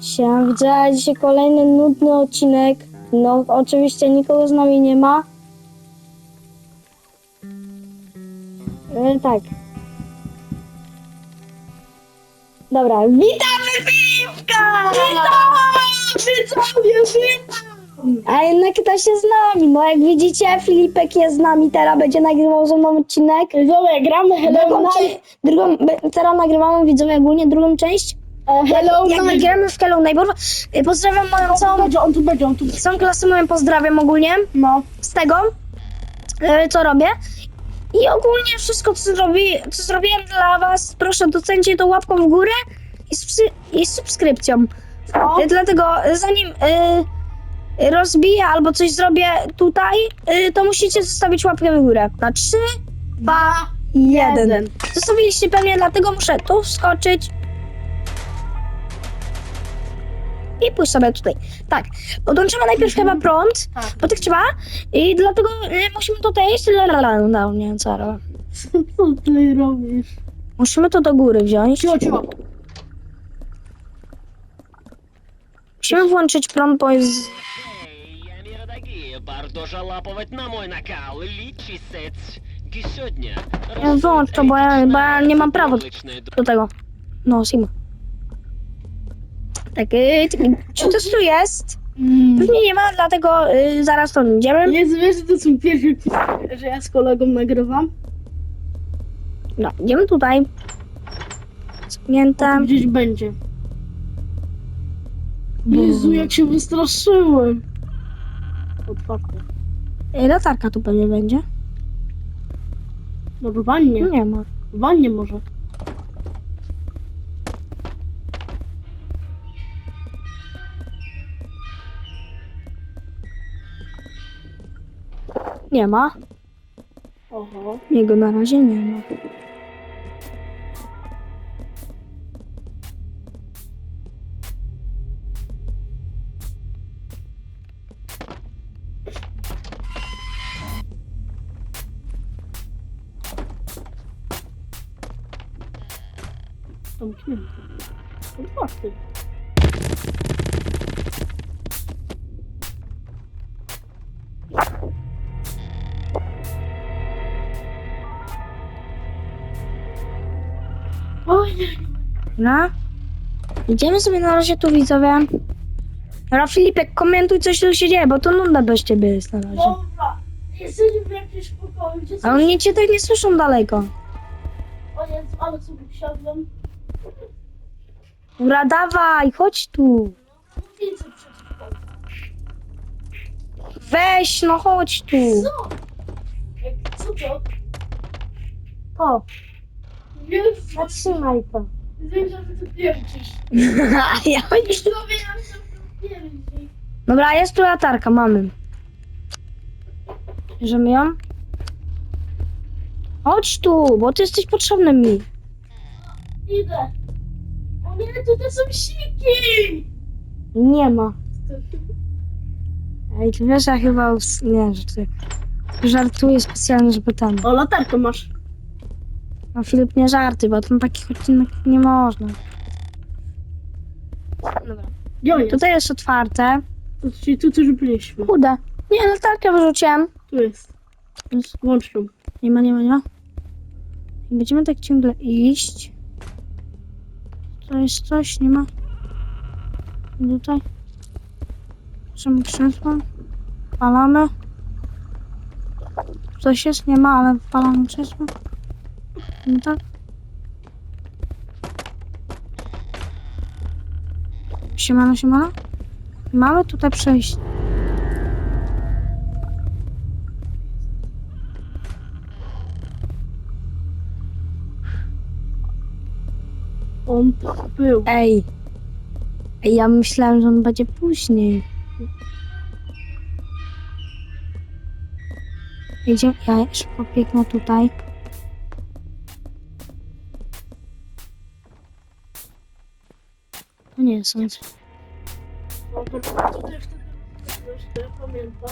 Siema, widzę dzisiaj kolejny nudny odcinek. No, oczywiście nikogo z nami nie ma. E, tak. Dobra, witamy Piwka! Widzowie, witam! A jednak ktoś jest z nami. No jak widzicie, Filipek jest z nami, teraz będzie nagrywał ze mną odcinek. Widzowie, gramy Hello Drugą, drugą, be- teraz nagrywamy widzowie ogólnie drugą część. E, Hello jak gramy w Hello Neighbor. Y, Pozdrawiam moją całą, będzie, on tu będzie, on tu będzie. całą klasę moją pozdrawiam ogólnie No. z tego, y, co robię. I ogólnie wszystko, co, zrobi, co zrobiłem dla was, proszę docencie to łapką w górę i, subsy- i subskrypcją. O, Y, Dlatego zanim y, rozbiję albo coś zrobię tutaj, y, to musicie zostawić łapkę w górę. Na 3, 2, 1. Zostawiliście pewnie, dlatego muszę tu wskoczyć. I pójść sobie tutaj. Tak, podłączymy najpierw chyba prąd, Tak. bo tak trzeba. I dlatego y, musimy tutaj iść. La, la, la, no, nie wiem co robię. Co ty robisz? Musimy to do góry wziąć. Cicho, cicho. Musimy włączyć prąd, bo jest... Эй, я Миродоги, Бардожа лаповать на мой накал, личи сец. Сегодня. Ja wyłącz to, bo ja, bo ja nie mam prawa do tego. No, Sim. Tak, y, tak, czy to tu jest? Mm. Pewnie nie ma, dlatego y, zaraz to idziemy. Nie wiesz, że to są pierwsze, że ja z kolegą nagrywam? No, idziemy tutaj. Zamknięte. gdzieś będzie. Jezu, jak się wystraszyłem. Otwarte. Y, Latarka tu pewnie będzie. No w wannie. Nie ma. W wannie może. Nie ma. Oho. Jego na razie nie ma. Zamknięte. Otwarte. Dobra. Idziemy sobie na razie tu widzowie. Dobra, Filipek, komentuj coś tu się dzieje, bo to nudne bez ciebie jest na razie. Dobra. Jesteśmy w jakimś pokoju, gdzie A oni cię tak nie słyszą daleko. O Jezu, ale sobie wsiadłem. Dobra, dawaj, chodź tu. Widzę przed chwilą. Weź, no chodź tu. Co? Jak, co to? O, Jezu, zatrzymaj to. Że ty tu pierdzisz. ja Już to wiem, że ty pierdzisz. Dobra, jest tu latarka, mamy. Bierzemy ją. Chodź tu, bo ty jesteś potrzebny mi. Idę. O nie, tutaj są siki! Nie ma. Ej, ty wiesz, ja chyba... us- Nie, że ty... Żartuję specjalnie, żeby tam... O, latarkę masz. No Filip, nie żarty, bo tam takich odcinek nie można. Dobra. Jest? Tutaj jest otwarte. Tu, czyli tu też byliśmy. Chude. Nie, latarkę wyrzuciłem. Tu jest. Więc Włącz ją. Nie ma, nie ma, nie ma. Będziemy tak ciągle iść. To jest coś, nie ma. Tutaj. Bierzemy krzesło. Palamy. Coś jest, nie ma, ale palamy krzesło. No tak. Siemano, siemano. Mamy tutaj przejść. On tu był. Ej. Ej, ja myślałem, że on będzie później. Idzie, ja szybko biegnę tutaj. Nie sens. No to tutaj wtedy byłeś, to ja pamiętam.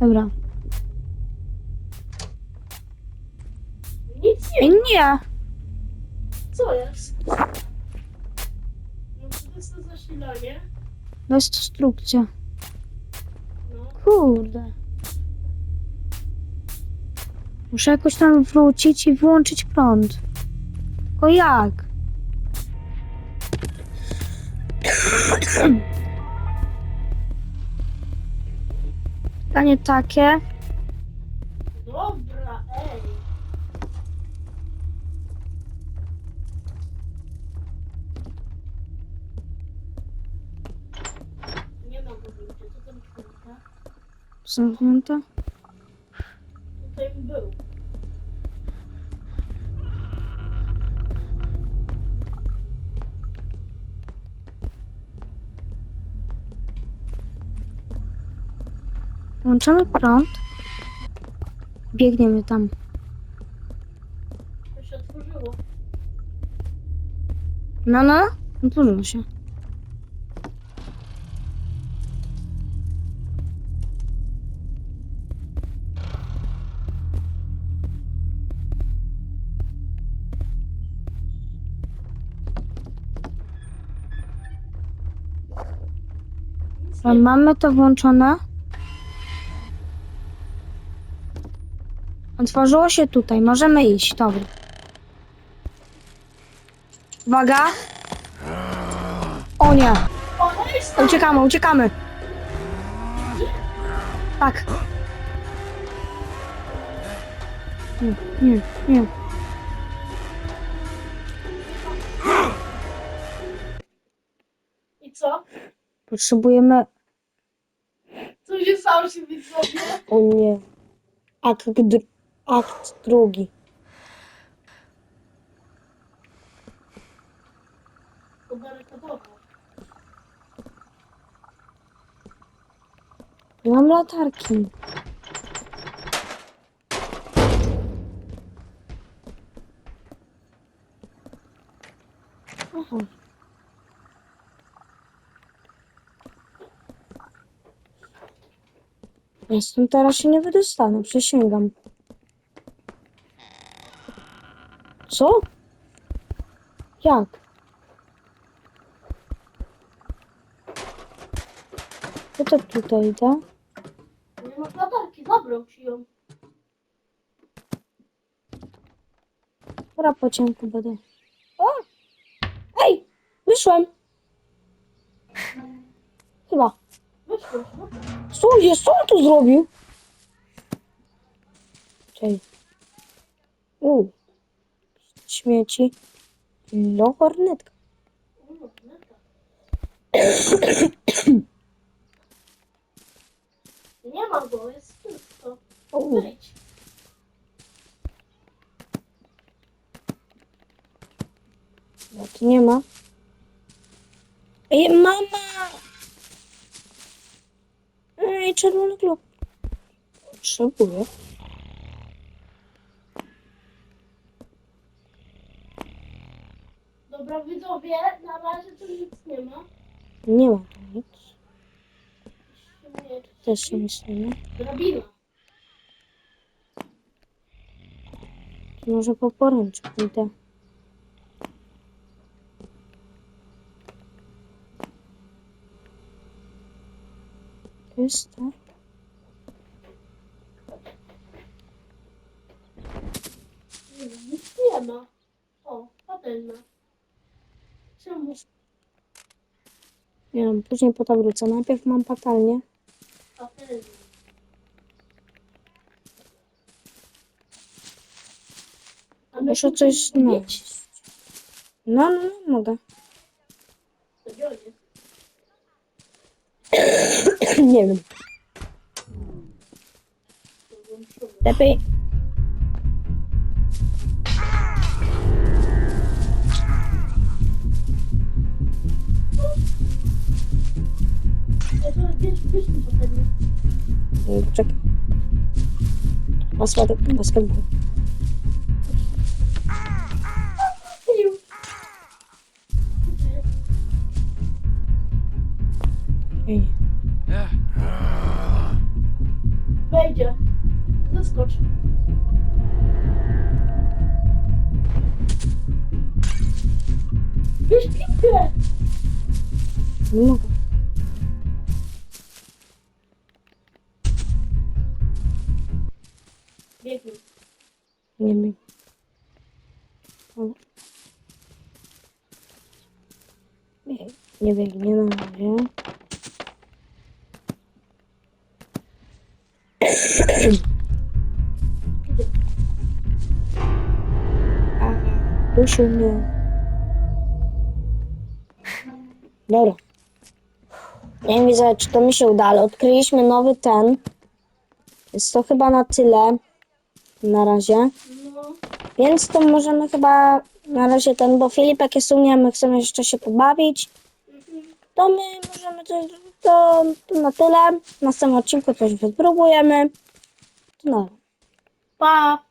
Dobra. Nic nie Ej, nie! Co jest? No to jest to zasilanie. Destrukcja. No. Kurde. Muszę jakoś tam wrócić i wyłączyć prąd. Tylko jak? Pytanie takie. Dobra, ej. Nie ma go nigdzie. Co tam czwórka? Zamknięte? Tutaj był. Włączamy prąd. Biegniemy tam. To się otworzyło. No, no. Otworzyło się. Mamy to włączone. Otworzyło się tutaj. Możemy iść. Dobra. Uwaga. O nie. Uciekamy, uciekamy. Tak. Nie, nie, nie. I co? Potrzebujemy... Co się stało się widzowie? O nie. Akt, dr- akt drugi. Nie mam latarki. Aha. Ja stąd teraz się nie wydostanę, przysięgam. Co? Jak? Co to tutaj, tak? Nie masz latarki, zabrał ci ją. Dobra, po ciemku będę. O! Ej! Wyszłem! Chyba. Wyszłeś, no. Co jest? Co on tu zrobił? Czej. U. Śmieci. No, hornetka. Nie ma go, jest pusto. Wyjdź. No, tu nie ma. Ej, mama! Ej, czerwony klub. Potrzebuję. Widzowie, na razie tu nic nie ma. Nie ma tu nic. Nie, Też się nic nie ma. Drabina. To Może po poręczu pójdę. To jest tak. Nie, Nic nie ma. O. Czemu? Nie wiem, później po to wrócę. Najpierw mam my Muszę coś znaleźć. No, no, no, mogę. nie wiem. Lepiej. Ej, to bierz tu patelnię. Nie, Czekaj. Basketball. Iu. Nie, nie. Wejdzie. Zaskocz. Bierz piłkę. Nie mogę. Nie wiem. Nie, nie biegnie na razie. A, tu się nie... Dobra. Nie widzę, czy to mi się uda, ale odkryliśmy nowy ten. Jest to chyba na tyle. Na razie. Więc to możemy chyba na razie ten, bo Filipek jest u mnie, my chcemy jeszcze się pobawić. To my możemy to, to, to na tyle. W następnym odcinku coś wypróbujemy. No. Pa!